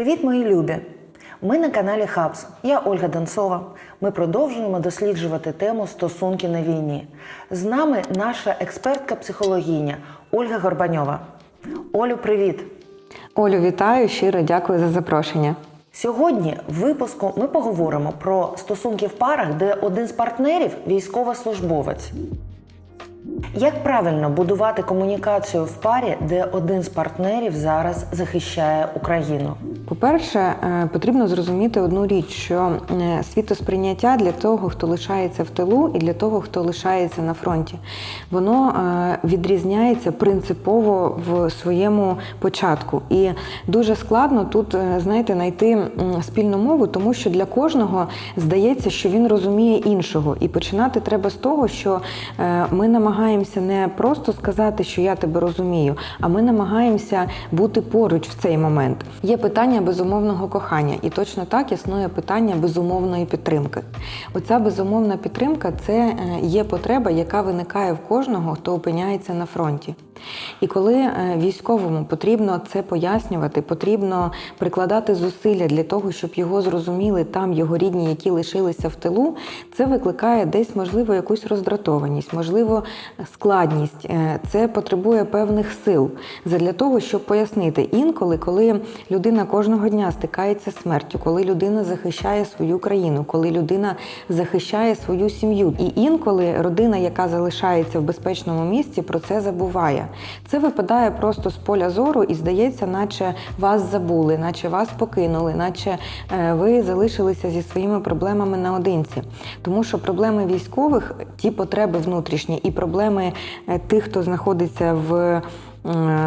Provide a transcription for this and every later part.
Привіт, мої любі! Ми на каналі Хабс. Я Ольга Донцова. Ми продовжуємо досліджувати тему стосунки на війні. З нами наша експертка-психологиня Ольга Горбаньова. Олю, привіт! Олю, вітаю, щиро дякую за запрошення. Сьогодні в випуску ми поговоримо про стосунки в парах, де один з партнерів військовослужбовець. Як правильно будувати комунікацію в парі, де один з партнерів зараз захищає Україну? По-перше, е, потрібно зрозуміти одну річ, що е, світосприйняття для того, хто лишається в тилу, і для того, хто лишається на фронті, воно е, відрізняється принципово в своєму початку. І дуже складно тут, знаєте, знайти спільну мову, тому що для кожного здається, що він розуміє іншого. І починати треба з того, що ми намагаємося не просто сказати, що я тебе розумію, а ми намагаємося бути поруч в цей момент. Є питання безумовного кохання, і точно так існує питання безумовної підтримки. Оця безумовна підтримка це е, є потреба, яка виникає в кожного, хто опиняється на фронті. І коли е, військовому потрібно це пояснювати, потрібно прикладати зусилля для того, щоб його зрозуміли там його рідні, які лишилися в тилу, це викликає десь можливо якусь роздратованість, можливо, складність. Е, Це потребує певних сил для того, щоб пояснити інколи, коли людина кожного дня стикається з смертю, коли людина захищає свою країну, коли людина захищає свою сім'ю, і інколи родина, яка залишається в безпечному місці, про це забуває. Це випадає просто з поля зору і здається, наче вас забули, наче вас покинули, наче е, ви залишилися зі своїми проблемами наодинці. Тому що проблеми військових, ті потреби внутрішні, і проблеми е, тих, хто знаходиться в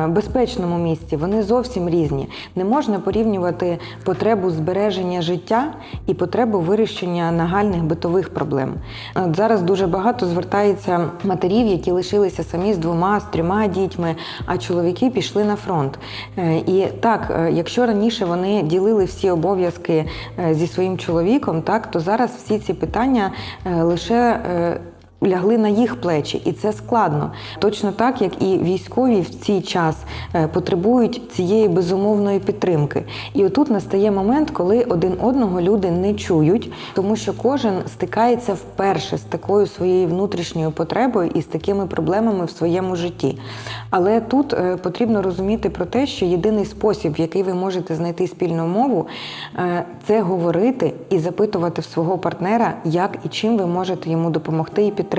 безпечному місці, вони зовсім різні. Не можна порівнювати потребу збереження життя і потребу вирішення нагальних битових проблем. От зараз дуже багато звертається матерів, які лишилися самі з двома, з трьома дітьми, а чоловіки пішли на фронт. Е, І так, е, якщо раніше вони ділили всі обов'язки е, зі своїм чоловіком, так то зараз всі ці питання е, лише е, лягли на їх плечі, і це складно. Точно так, як і військові в цей час е, потребують цієї безумовної підтримки. І отут настає момент, коли один одного люди не чують, тому що кожен стикається вперше з такою своєю внутрішньою потребою і з такими проблемами в своєму житті. Але тут е, потрібно розуміти про те, що єдиний спосіб, в який ви можете знайти спільну мову, е, це говорити і запитувати в свого партнера, як і чим ви можете йому допомогти і підтримати.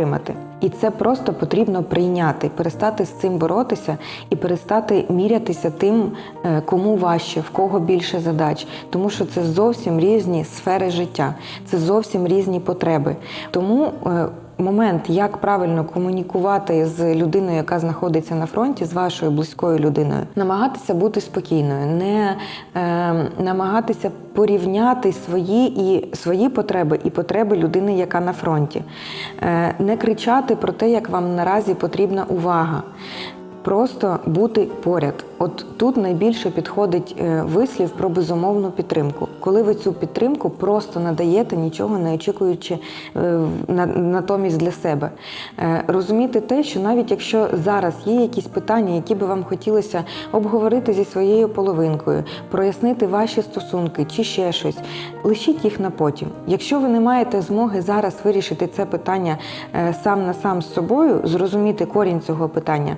І це просто потрібно прийняти, перестати з цим боротися і перестати мірятися тим, е, кому важче, в кого більше задач, тому що це зовсім різні сфери життя, це зовсім різні потреби. Тому е, момент, як правильно комунікувати з людиною, яка знаходиться на фронті, з вашою близькою людиною, намагатися бути спокійною, не е, намагатися порівняти свої і свої потреби і потреби людини, яка на фронті, е, не кричати про те, як вам наразі потрібна увага. Просто бути поряд. От тут найбільше підходить е, вислів про безумовну підтримку. Коли ви цю підтримку просто надаєте, нічого не очікуючи е, натомість для себе. Е, Розуміти те, що навіть якщо зараз є якісь питання, які би вам хотілося обговорити зі своєю половинкою, прояснити ваші стосунки чи ще щось, лишіть їх на потім. Якщо ви не маєте змоги зараз вирішити це питання сам на сам з собою, зрозуміти корінь цього питання,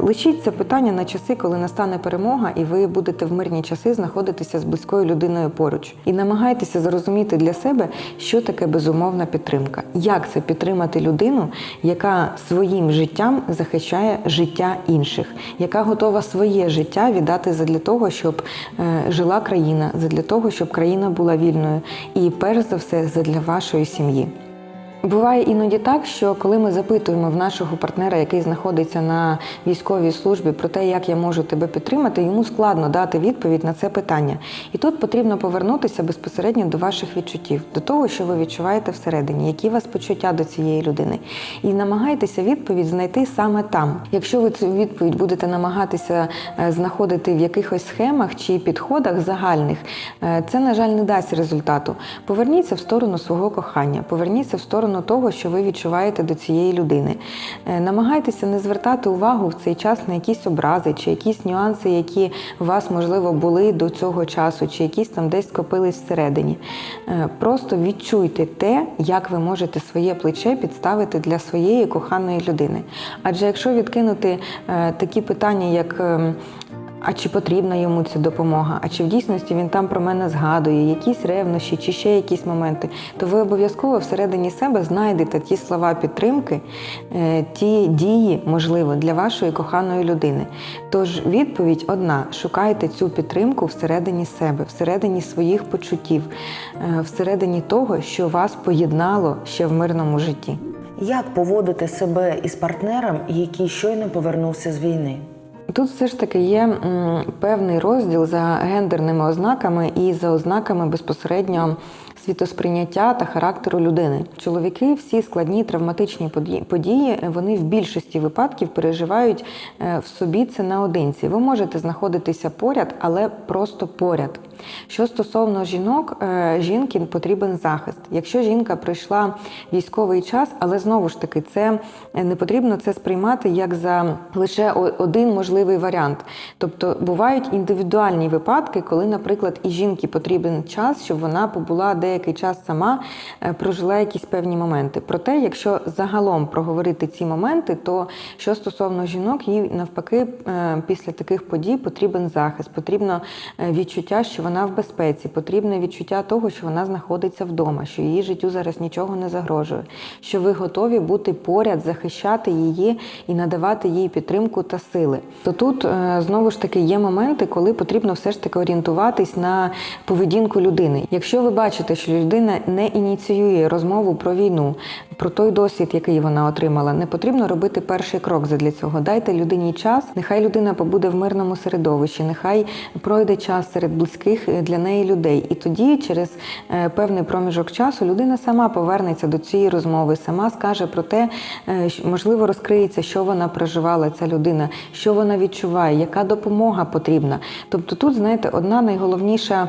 лишіть це питання на часи, коли настане перемога, і ви будете в мирні часи знаходитися з близькою людиною поруч. І намагайтеся зрозуміти для себе, що таке безумовна підтримка, як це підтримати людину, яка своїм життям захищає життя інших, яка готова своє життя віддати задля того, щоб е, жила країна, задля того, щоб країна була вільною, і перш за все задля вашої сім'ї. Буває іноді так, що коли ми запитуємо в нашого партнера, який знаходиться на військовій службі, про те, як я можу тебе підтримати, йому складно дати відповідь на це питання. І тут потрібно повернутися безпосередньо до ваших відчуттів, до того, що ви відчуваєте всередині, які у вас почуття до цієї людини. І намагайтеся відповідь знайти саме там. Якщо ви цю відповідь будете намагатися е, знаходити в якихось схемах чи підходах загальних, е, це, на жаль, не дасть результату. Поверніться в сторону свого кохання, поверніться в сторону сторону того, що ви відчуваєте до цієї людини. Е, Намагайтеся не звертати увагу в цей час на якісь образи чи якісь нюанси, які у вас, можливо, були до цього часу, чи якісь там десь скопились всередині. Е, Просто відчуйте те, як ви можете своє плече підставити для своєї коханої людини. Адже якщо відкинути е, такі питання, як ем, а чи потрібна йому ця допомога? А чи в дійсності він там про мене згадує, якісь ревнощі чи ще якісь моменти, то ви обов'язково всередині себе знайдете ті слова підтримки, е, ті дії, можливо, для вашої коханої людини. Тож відповідь одна: шукайте цю підтримку всередині себе, всередині своїх почуттів, е, всередині того, що вас поєднало ще в мирному житті. Як поводити себе із партнером, який щойно повернувся з війни? Тут все ж таки є певний розділ за гендерними ознаками і за ознаками безпосередньо світосприйняття та характеру людини. Чоловіки всі складні травматичні події- вони в більшості випадків переживають е, в собі це наодинці. Ви можете знаходитися поряд, але просто поряд. Що стосовно жінок, е, жінки потрібен захист. Якщо жінка пройшла військовий час, але знову ж таки, це е, не потрібно це сприймати як за лише один можливий варіант. Тобто бувають індивідуальні випадки, коли, наприклад, і жінки потрібен час, щоб вона побула деякий час сама, е, прожила якісь певні моменти. Проте, якщо загалом проговорити ці моменти, то що стосовно жінок, їй навпаки, е, після таких подій потрібен захист, потрібно е, відчуття, що вона в безпеці, потрібне відчуття того, що вона знаходиться вдома, що її життю зараз нічого не загрожує, що ви готові бути поряд, захищати її і надавати їй підтримку та сили. То тут знову ж таки є моменти, коли потрібно все ж таки орієнтуватись на поведінку людини. Якщо ви бачите, що людина не ініціює розмову про війну, про той досвід, який вона отримала, не потрібно робити перший крок задля цього. Дайте людині час, нехай людина побуде в мирному середовищі, нехай пройде час серед близьких е, для неї людей. І тоді, через е, певний проміжок часу, людина сама повернеться до цієї розмови, сама скаже про те, е, можливо, розкриється, що вона проживала, ця людина, що вона відчуває, яка допомога потрібна. Тобто, тут, знаєте, одна найголовніша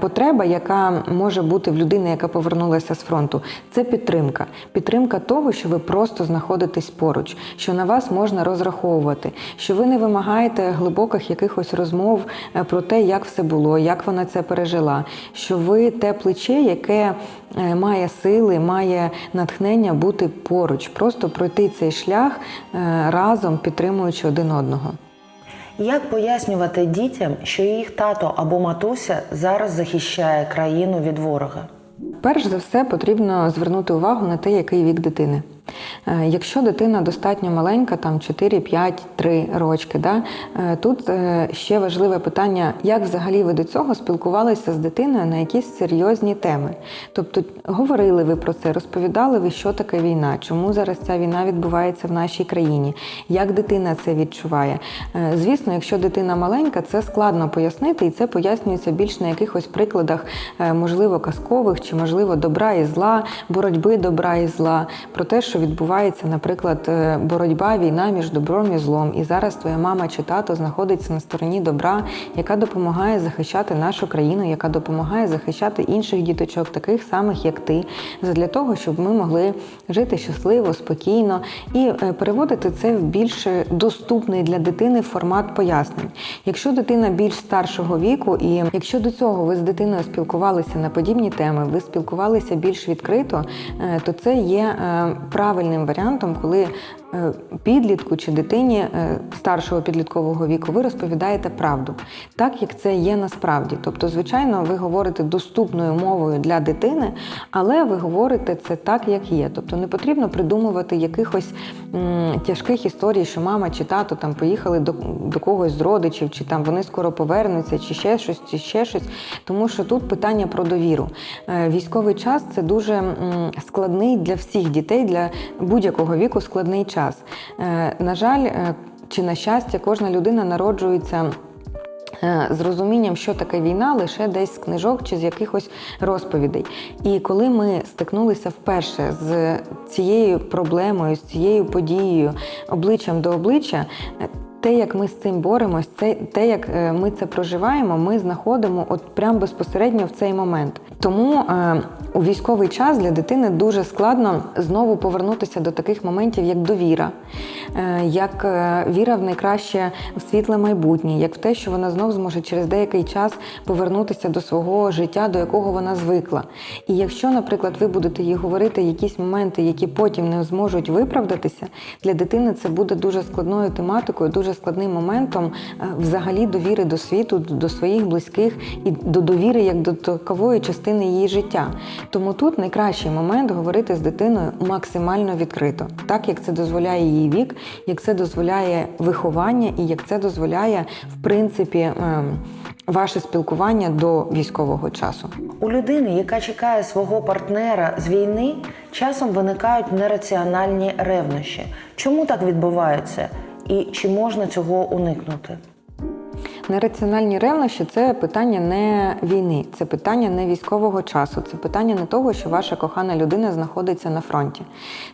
потреба, яка може бути в людини, яка повернулася з фронту, це підтримка. Підтримка того, що ви просто знаходитесь поруч, що на вас можна розраховувати, що ви не вимагаєте глибоких якихось розмов е, про те, як все було, як вона це пережила, що ви те плече, яке е, має сили, має натхнення бути поруч, просто пройти цей шлях е, разом, підтримуючи один одного. Як пояснювати дітям, що їх тато або матуся зараз захищає країну від ворога? Перш за все потрібно звернути увагу на те, який вік дитини. Е, Якщо дитина достатньо маленька, там 4, 5, 3 рочки, да, е, тут е, ще важливе питання, як взагалі ви до цього спілкувалися з дитиною на якісь серйозні теми. Тобто говорили ви про це, розповідали ви, що таке війна, чому зараз ця війна відбувається в нашій країні, як дитина це відчуває. Звісно, якщо дитина маленька, це складно пояснити, і це пояснюється більш на якихось прикладах, можливо, казкових чи, можливо, добра і зла, боротьби добра і зла, про те, що відбувається, наприклад, е, боротьба, війна між добром і злом. І зараз твоя мама чи тато знаходиться на стороні добра, яка допомагає захищати нашу країну, яка допомагає захищати інших діточок, таких самих, як ти, для того, щоб ми могли жити щасливо, спокійно і е, переводити це в більш доступний для дитини формат пояснень. Якщо дитина більш старшого віку, і якщо до цього ви з дитиною спілкувалися на подібні теми, ви спілкувалися більш відкрито, е, то це є е, правильним варіантом, коли підлітку чи дитині е, старшого підліткового віку ви розповідаєте правду, так як це є насправді. Тобто, звичайно, ви говорите доступною мовою для дитини, але ви говорите це так, як є. Тобто не потрібно придумувати якихось м, тяжких історій, що мама чи тато там поїхали до, до когось з родичів, чи там вони скоро повернуться, чи ще щось, чи ще щось. Тому що тут питання про довіру. Е, Військовий час це дуже м, складний для всіх дітей, для будь-якого віку складний час. Е, На жаль, е, чи на щастя, кожна людина народжується. е, З розумінням, що таке війна, лише десь з книжок чи з якихось розповідей. І коли ми стикнулися вперше з цією проблемою, з цією подією обличчям до обличчя, те, як ми з цим боремось, це те, як ми це проживаємо, ми знаходимо от прям безпосередньо в цей момент. Тому у військовий час для дитини дуже складно знову повернутися до таких моментів, як довіра, е, як е, віра в найкраще в світле майбутнє, як в те, що вона знов зможе через деякий час повернутися до свого життя, до якого вона звикла. І якщо, наприклад, ви будете їй говорити якісь моменти, які потім не зможуть виправдатися, для дитини це буде дуже складною тематикою, дуже складним моментом е, взагалі довіри до світу, до своїх близьких і до довіри як до такової частини її життя. Тому тут найкращий момент говорити з дитиною максимально відкрито, так як це дозволяє її вік, як це дозволяє виховання і як це дозволяє, в принципі, ем, ваше спілкування до військового часу. У людини, яка чекає свого партнера з війни, часом виникають нераціональні ревнощі. Чому так відбувається? І чи можна цього уникнути? Нераціональні ревнощі це питання не війни, це питання не військового часу, це питання не того, що ваша кохана людина знаходиться на фронті.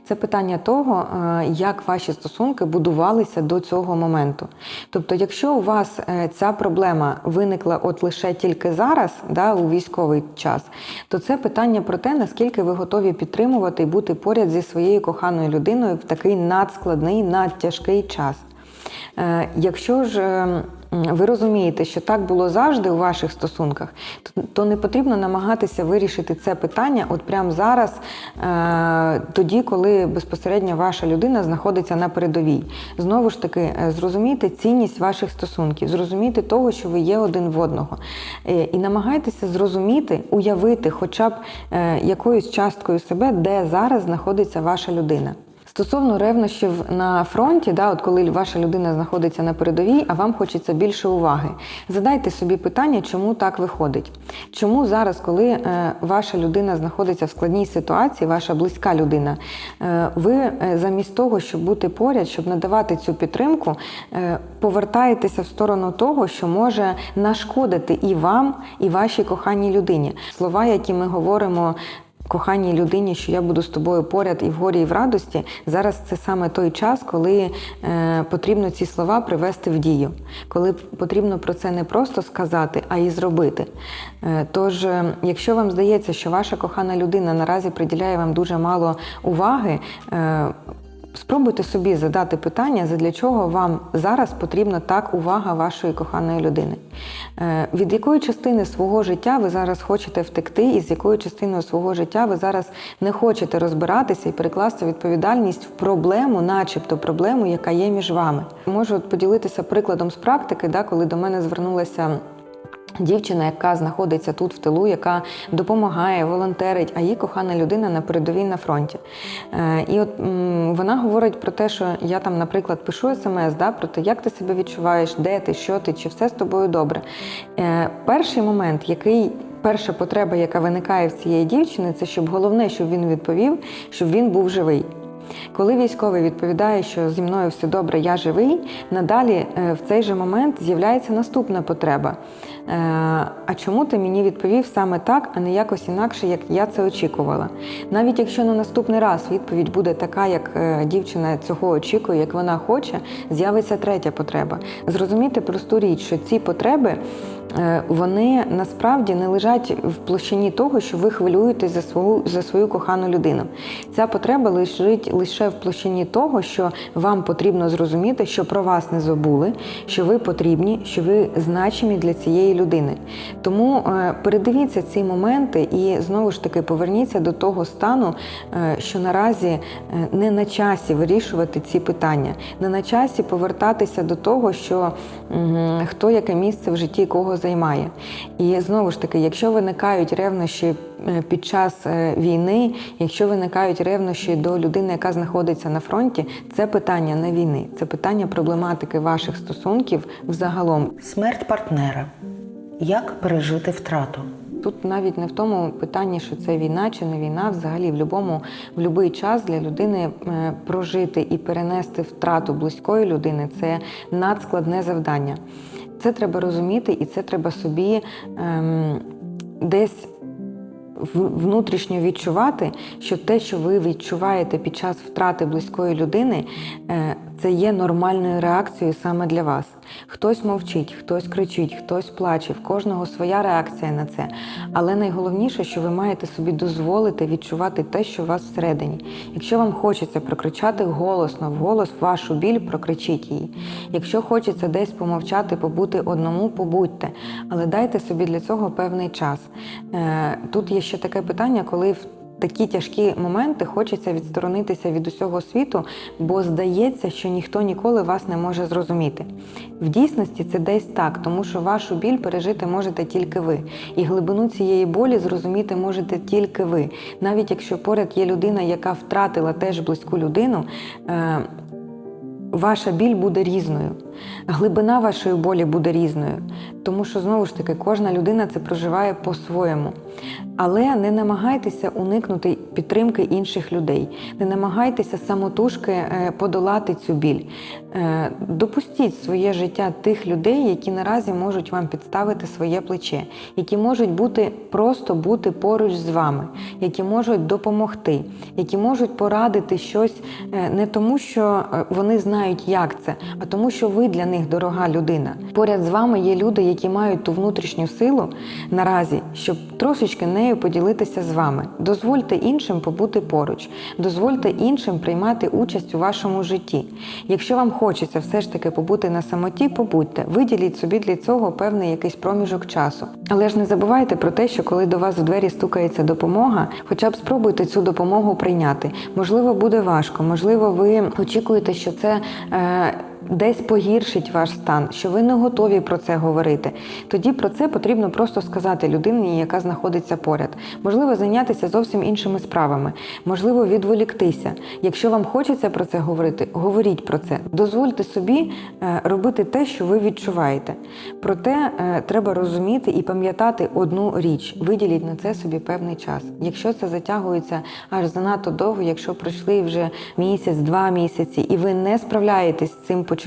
Це питання того, е, як ваші стосунки будувалися до цього моменту. Тобто, якщо у вас е, ця проблема виникла от лише тільки зараз, да, у військовий час, то це питання про те, наскільки ви готові підтримувати і бути поряд зі своєю коханою людиною в такий надскладний, надтяжкий час. Е, Якщо ж е, м, ви розумієте, що так було завжди у ваших стосунках, то, не потрібно намагатися вирішити це питання от прямо зараз, е, тоді, коли безпосередньо ваша людина знаходиться на передовій. Знову ж таки, е, зрозумійте цінність ваших стосунків, зрозумійте того, що ви є один в одного. Е, І намагайтеся зрозуміти, уявити хоча б якоюсь часткою себе, де зараз знаходиться ваша людина. Стосовно ревнощів на фронті, да, от коли ваша людина знаходиться на передовій, а вам хочеться більше уваги. Задайте собі питання, чому так виходить. Чому зараз, коли е, ваша людина знаходиться в складній ситуації, ваша близька людина, е, ви е, замість того, щоб бути поряд, щоб надавати цю підтримку, повертаєтеся в сторону того, що може нашкодити і вам, і вашій коханій людині. Слова, які ми говоримо коханій людині, що я буду з тобою поряд і в горі, і в радості. Зараз це саме той час, коли е, потрібно ці слова привести в дію, коли потрібно про це не просто сказати, а і зробити. Е, тож, е, якщо вам здається, що ваша кохана людина наразі приділяє вам дуже мало уваги. Спробуйте собі задати питання, задля чого вам зараз потрібна так увага вашої коханої людини. Е, Від якої частини свого життя ви зараз хочете втекти, і з якою частиною свого життя ви зараз не хочете розбиратися і перекласти відповідальність в проблему, начебто проблему, яка є між вами. Можу поділитися прикладом з практики, да, коли до мене звернулася. Дівчина, яка знаходиться тут в тилу, яка допомагає, волонтерить, а її кохана людина на передовій на фронті. Е, і от вона говорить про те, що я там, наприклад, пишу смс, да, про те, як ти себе відчуваєш, де ти, що ти, чи все з тобою добре. Е, перший момент, який. Перша потреба, яка виникає в цієї дівчини, це щоб головне, щоб він відповів, щоб він був живий. Коли військовий відповідає, що зі мною все добре, я живий, надалі е, в цей же момент з'являється наступна потреба. Е, А чому ти мені відповів саме так, а не якось інакше, як я це очікувала? Навіть якщо на наступний раз відповідь буде така, як е, дівчина цього очікує, як вона хоче, з'явиться третя потреба. Зрозуміти просту річ, що ці потреби. Е, Вони насправді не лежать в площині того, що ви хвилюєтесь за свою за свою кохану людину. Ця потреба лежить лише в площині того, що вам потрібно зрозуміти, що про вас не забули, що ви потрібні, що ви значимі для цієї людини. Тому е, передивіться ці моменти і знову ж таки поверніться до того стану, е, що наразі не на часі вирішувати ці питання, не на часі повертатися до того, що хто яке місце в житті кого займає. І знову ж таки, якщо виникають ревнощі е, під час е, війни, якщо виникають ревнощі до людини, яка знаходиться на фронті, це питання не війни, це питання проблематики ваших стосунків взагалом. Смерть партнера. Як пережити втрату? Тут навіть не в тому питанні, що це війна чи не війна. Взагалі, в будь-якому в будь-який час для людини е, прожити і перенести втрату близької людини це надскладне завдання. Це треба розуміти, і це треба собі ем, десь внутрішньо відчувати, що те, що ви відчуваєте під час втрати близької людини, е, це є нормальною реакцією саме для вас. Хтось мовчить, хтось кричить, хтось плаче, в кожного своя реакція на це. Але найголовніше, що ви маєте собі дозволити відчувати те, що у вас всередині. Якщо вам хочеться прокричати голосно, вголос вашу біль, прокричіть її. Якщо хочеться десь помовчати, побути одному, побудьте. Але дайте собі для цього певний час. Е, Тут є ще таке питання, коли в такі тяжкі моменти хочеться відсторонитися від усього світу, бо здається, що ніхто ніколи вас не може зрозуміти. В дійсності це десь так, тому що вашу біль пережити можете тільки ви, і глибину цієї болі зрозуміти можете тільки ви. Навіть якщо поряд є людина, яка втратила теж близьку людину. е, Ваша біль буде різною, глибина вашої болі буде різною, тому що знову ж таки кожна людина це проживає по-своєму. Але не намагайтеся уникнути підтримки інших людей, не намагайтеся самотужки е, подолати цю біль. Е, Допустіть своє життя тих людей, які наразі можуть вам підставити своє плече, які можуть бути просто бути поруч з вами, які можуть допомогти, які можуть порадити щось е, не тому, що вони знають, як це, а тому, що ви для них дорога людина. Поряд з вами є люди, які мають ту внутрішню силу наразі, щоб трошечки нею поділитися з вами. Дозвольте іншим побути поруч, дозвольте іншим приймати участь у вашому житті. Якщо вам хочеться все ж таки побути на самоті, побудьте, виділіть собі для цього певний якийсь проміжок часу. Але ж не забувайте про те, що коли до вас в двері стукається допомога, хоча б спробуйте цю допомогу прийняти. Можливо, буде важко, можливо, ви очікуєте, що це. Е, Десь погіршить ваш стан, що ви не готові про це говорити. Тоді про це потрібно просто сказати людині, яка знаходиться поряд. Можливо, зайнятися зовсім іншими справами, можливо, відволіктися. Якщо вам хочеться про це говорити, говоріть про це. Дозвольте собі е, робити те, що ви відчуваєте. Проте е, треба розуміти і пам'ятати одну річ: виділіть на це собі певний час. Якщо це затягується аж занадто довго, якщо пройшли вже місяць, два місяці, і ви не справляєтесь з цим почуттям,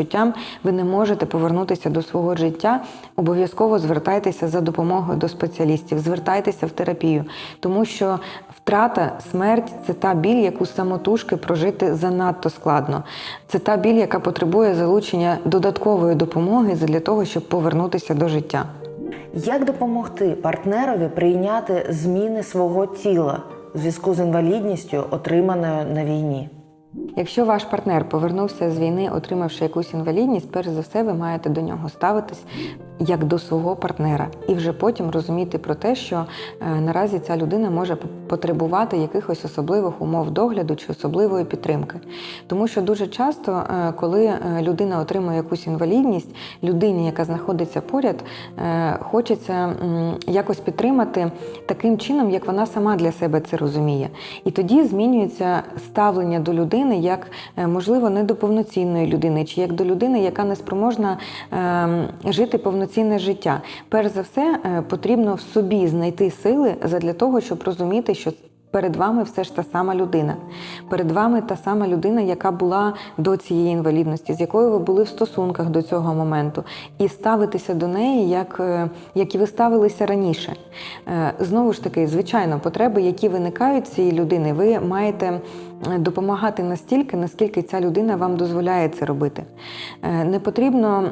ви не можете повернутися до свого життя. Обов'язково звертайтеся за допомогою до спеціалістів, звертайтеся в терапію, тому що втрата, смерть це та біль, яку самотужки прожити занадто складно. Це та біль, яка потребує залучення додаткової допомоги для того, щоб повернутися до життя. Як допомогти партнерові прийняти зміни свого тіла в зв'язку з інвалідністю, отриманою на війні? Якщо ваш партнер повернувся з війни, отримавши якусь інвалідність, перш за все ви маєте до нього ставитись як до свого партнера, і вже потім розуміти про те, що е, наразі ця людина може потребувати якихось особливих умов догляду чи особливої підтримки. Тому що дуже часто, е, коли е, людина отримує якусь інвалідність, людині, яка знаходиться поряд, хочеться якось підтримати таким чином, як вона сама для себе це розуміє. І тоді змінюється ставлення до людини як, е, можливо, не до повноцінної людини, чи як до людини, яка не спроможна е, жити повноцінне життя. Перш за все, е, потрібно в собі знайти сили для того, щоб розуміти, що Перед вами все ж та сама людина. Перед вами та сама людина, яка була до цієї інвалідності, з якою ви були в стосунках до цього моменту, і ставитися до неї, як, е, як і ви ставилися раніше. Знову ж таки, звичайно, потреби, які виникають цієї людини, ви маєте допомагати настільки, наскільки ця людина вам дозволяє це робити. Е, Не потрібно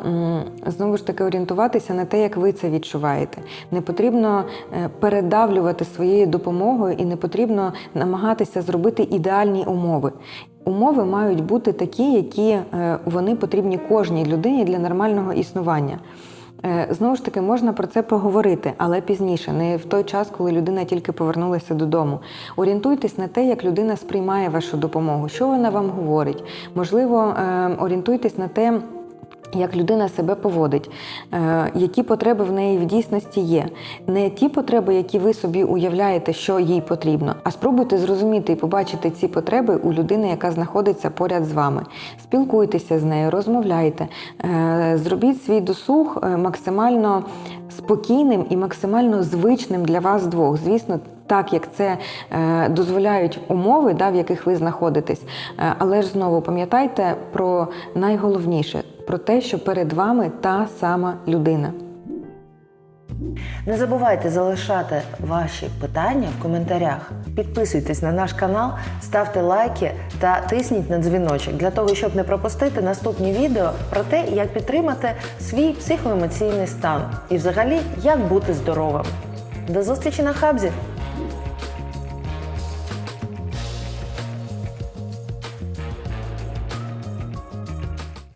знову ж таки орієнтуватися на те, як ви це відчуваєте. Не потрібно е, передавлювати своєю допомогою і не потрібно намагатися зробити ідеальні умови. Умови мають бути такі, які е, вони потрібні кожній людині для нормального існування. Е, Знову ж таки, можна про це поговорити, але пізніше, не в той час, коли людина тільки повернулася додому. Орієнтуйтесь на те, як людина сприймає вашу допомогу, що вона вам говорить. Можливо, е, орієнтуйтесь на те. Як людина себе поводить, е, які потреби в неї в дійсності є, не ті потреби, які ви собі уявляєте, що їй потрібно, а спробуйте зрозуміти і побачити ці потреби у людини, яка знаходиться поряд з вами. Спілкуйтеся з нею, розмовляйте, е, зробіть свій досуг е, максимально спокійним і максимально звичним для вас двох. Звісно, так як це е, дозволяють умови, да, в яких ви знаходитесь. Е, але ж знову пам'ятайте про найголовніше про те, що перед вами та сама людина. Не забувайте залишати ваші питання в коментарях. Підписуйтесь на наш канал, ставте лайки та тисніть на дзвіночок для того, щоб не пропустити наступні відео про те, як підтримати свій психоемоційний стан і взагалі як бути здоровим. До зустрічі на хабзі!